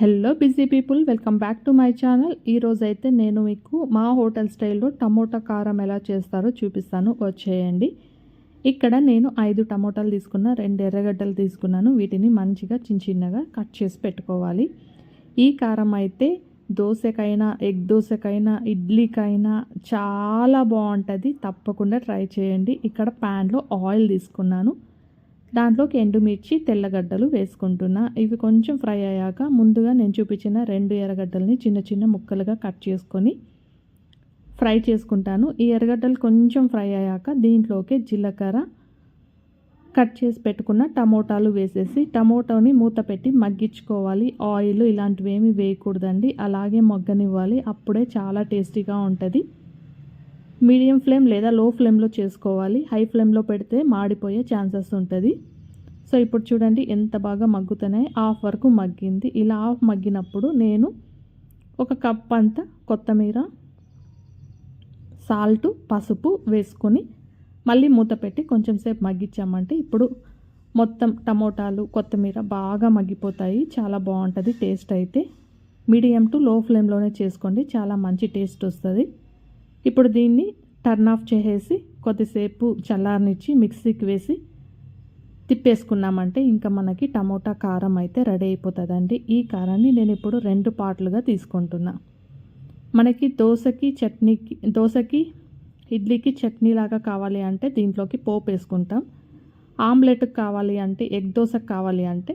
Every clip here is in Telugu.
Hello busy people welcome back to my channel ఈరోజు అయితే నేను మీకు మా హోటల్ స్టైల్లో టమోటా కారం ఎలా చేస్తారో చూపిస్తాను. వచ్చేయండి. ఇక్కడ నేను ఐదు టమోటాలు తీసుకున్న రెండు ఎర్రగడ్డలు తీసుకున్నాను. వీటిని మంచిగా చిన్న చిన్నగా కట్ చేసి పెట్టుకోవాలి. ఈ కారం అయితే దోశకైనా ఎగ్ దోశకైనా ఇడ్లీకైనా చాలా బాగుంటుంది. తప్పకుండా ట్రై చేయండి. ఇక్కడ ప్యాన్లో ఆయిల్ తీసుకున్నాను. దాంట్లోకి ఎండుమిర్చి తెల్లగడ్డలు వేసుకుంటున్నా. ఇవి కొంచెం ఫ్రై అయ్యాక ముందుగా నేను చూపించిన రెండు ఎర్రగడ్డల్ని చిన్న చిన్న ముక్కలుగా కట్ చేసుకొని ఫ్రై చేసుకుంటాను. ఈ ఎర్రగడ్డలు కొంచెం ఫ్రై అయ్యాక దీంట్లోకి జీలకర్ర కట్ చేసి పెట్టుకున్న టమోటాలు వేసేసి టమోటాని మూత పెట్టి మగ్గించుకోవాలి. ఆయిల్ ఇలాంటివి ఏమి వేయకూడదండి. అలాగే మొగ్గనివ్వాలి. అప్పుడే చాలా టేస్టీగా ఉంటుంది. మీడియం ఫ్లేమ్ లేదా లో ఫ్లేమ్లో చేసుకోవాలి. హై ఫ్లేమ్లో పెడితే మాడిపోయే ఛాన్సెస్ ఉంటుంది. సో ఇప్పుడు చూడండి ఎంత బాగా మగ్గుతున్నాయి. హాఫ్ వరకు మగ్గింది. ఇలా హాఫ్ మగ్గినప్పుడు నేను ఒక కప్ అంతా కొత్తిమీర సాల్ట్ పసుపు వేసుకొని మళ్ళీ మూత పెట్టి కొంచెం సేపు మగ్గించామంటే ఇప్పుడు మొత్తం టమోటాలు కొత్తిమీర బాగా మగ్గిపోతాయి. చాలా బాగుంటుంది టేస్ట్ అయితే. మీడియం టు లో ఫ్లేమ్లోనే చేసుకోండి. చాలా మంచి టేస్ట్ వస్తుంది. ఇప్పుడు దీన్ని టర్న్ ఆఫ్ చేసేసి కొద్దిసేపు చల్లారనిచ్చి మిక్సీకి వేసి తిప్పేసుకున్నామంటే ఇంకా మనకి టమోటా కారం అయితే రెడీ అయిపోతుందండి. ఈ కారాన్ని నేను ఇప్పుడు రెండు పార్ట్లుగా తీసుకుంటున్నా. మనకి దోశకి చట్నీకి దోశకి ఇడ్లీకి చట్నీ లాగా కావాలి అంటే దీంట్లోకి పోపు వేసుకుంటాం. ఆమ్లెట్కి కావాలి అంటే ఎగ్ దోశకు కావాలి అంటే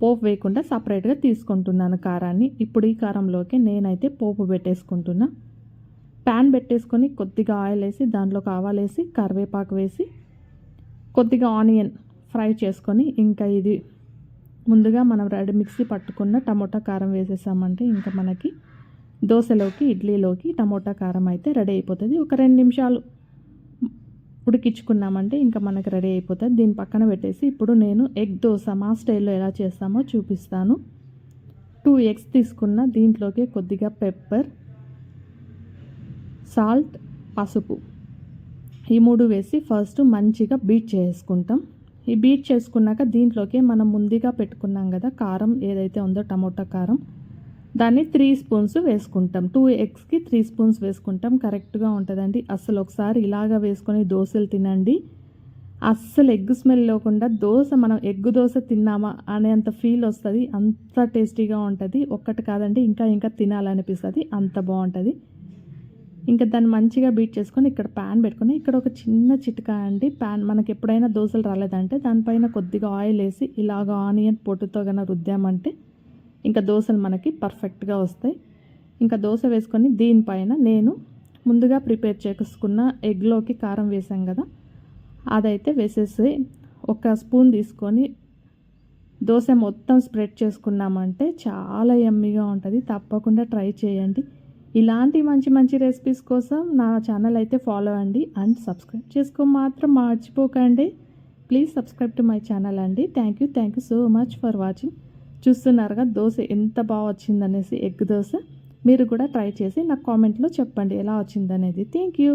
పోపు వేయకుండా సపరేట్గా తీసుకుంటున్నాను కారాన్ని. ఇప్పుడు ఈ కారంలోకి నేనైతే పోపు పెట్టేసుకుంటున్నా. ప్యాన్ పెట్టేసుకొని కొద్దిగా ఆయిల్ వేసి దాంట్లో కావాలేసి కరివేపాకు వేసి కొద్దిగా ఆనియన్ ఫ్రై చేసుకొని ఇంకా ఇది ముందుగా మనం రెడీ మిక్సీ పట్టుకున్న టమోటా కారం వేసేసామంటే ఇంకా మనకి దోశలోకి ఇడ్లీలోకి టమోటా కారం అయితే రెడీ అయిపోతుంది. ఒక రెండు నిమిషాలు ఉడికించుకున్నామంటే ఇంకా మనకి రెడీ అయిపోతుంది. దీని పక్కన పెట్టేసి ఇప్పుడు నేను ఎగ్ దోశ మా స్టైల్లో ఎలా చేస్తామో చూపిస్తాను. టూ ఎగ్స్ తీసుకున్న దీంట్లోకి కొద్దిగా పెప్పర్ సాల్ట్ పసుపు. ఈ మూడు వేసి ఫస్ట్ మంచిగా బీట్ చేసుకుంటాం. ఈ బీట్ చేసుకున్నాక దీంట్లోకి మనం ముందుగా పెట్టుకున్నాం కదా కారం ఏదైతే ఉందో టమోటా కారం. దాన్ని త్రీ స్పూన్స్ వేసుకుంటాం. టూ ఎగ్స్కి త్రీ స్పూన్స్ వేసుకుంటాం. కరెక్ట్గా ఉంటుందండి. అస్సలు ఒకసారి ఇలాగా వేసుకొని దోశలు తినండి. అస్సలు ఎగ్ స్మెల్ లేకుండా దోశ మనం ఎగ్ దోశ తిన్నామా అనేంత ఫీల్ వస్తుంది. అంత టేస్టీగా ఉంటుంది. ఒక్కటి కాదండి ఇంకా ఇంకా తినాలనిపిస్తుంది. అంత బాగుంటుంది. ఇంకా దాన్ని మంచిగా బీట్ చేసుకొని ఇక్కడ ప్యాన్ పెట్టుకొని ఇక్కడ ఒక చిన్న చిట్కా అండి. ప్యాన్ మనకి ఎప్పుడైనా దోశలు రాలేదంటే దానిపైన కొద్దిగా ఆయిల్ వేసి ఇలాగ ఆనియన్ పొట్టుతో కన్నా రుద్దామంటే ఇంకా దోశలు మనకి పర్ఫెక్ట్గా వస్తాయి. ఇంకా దోశ వేసుకొని దీనిపైన నేను ముందుగా ప్రిపేర్ చేసుకున్న ఎగ్లోకి కారం వేసాం కదా అదైతే వేసేసి ఒక స్పూన్ తీసుకొని దోశ మొత్తం స్ప్రెడ్ చేసుకున్నామంటే చాలా ఎమ్మీగా ఉంటుంది. తప్పకుండా ట్రై చేయండి. ఇలాంటి మంచి మంచి రెసిపీస్ కోసం నా ఛానల్ అయితే ఫాలో అండి అండ్ సబ్స్క్రైబ్ చేసుకో మాత్రం మర్చిపోకండి. Please subscribe to my channel అండి. Thank you thank you so much for watching చూస్తున్నారుగా దోశ ఎంత బాగా వచ్చిందనేసి ఎగ్ దోశ. మీరు కూడా ట్రై చేసి నాకు కామెంట్లో చెప్పండి ఎలా వచ్చిందనేది. Thank you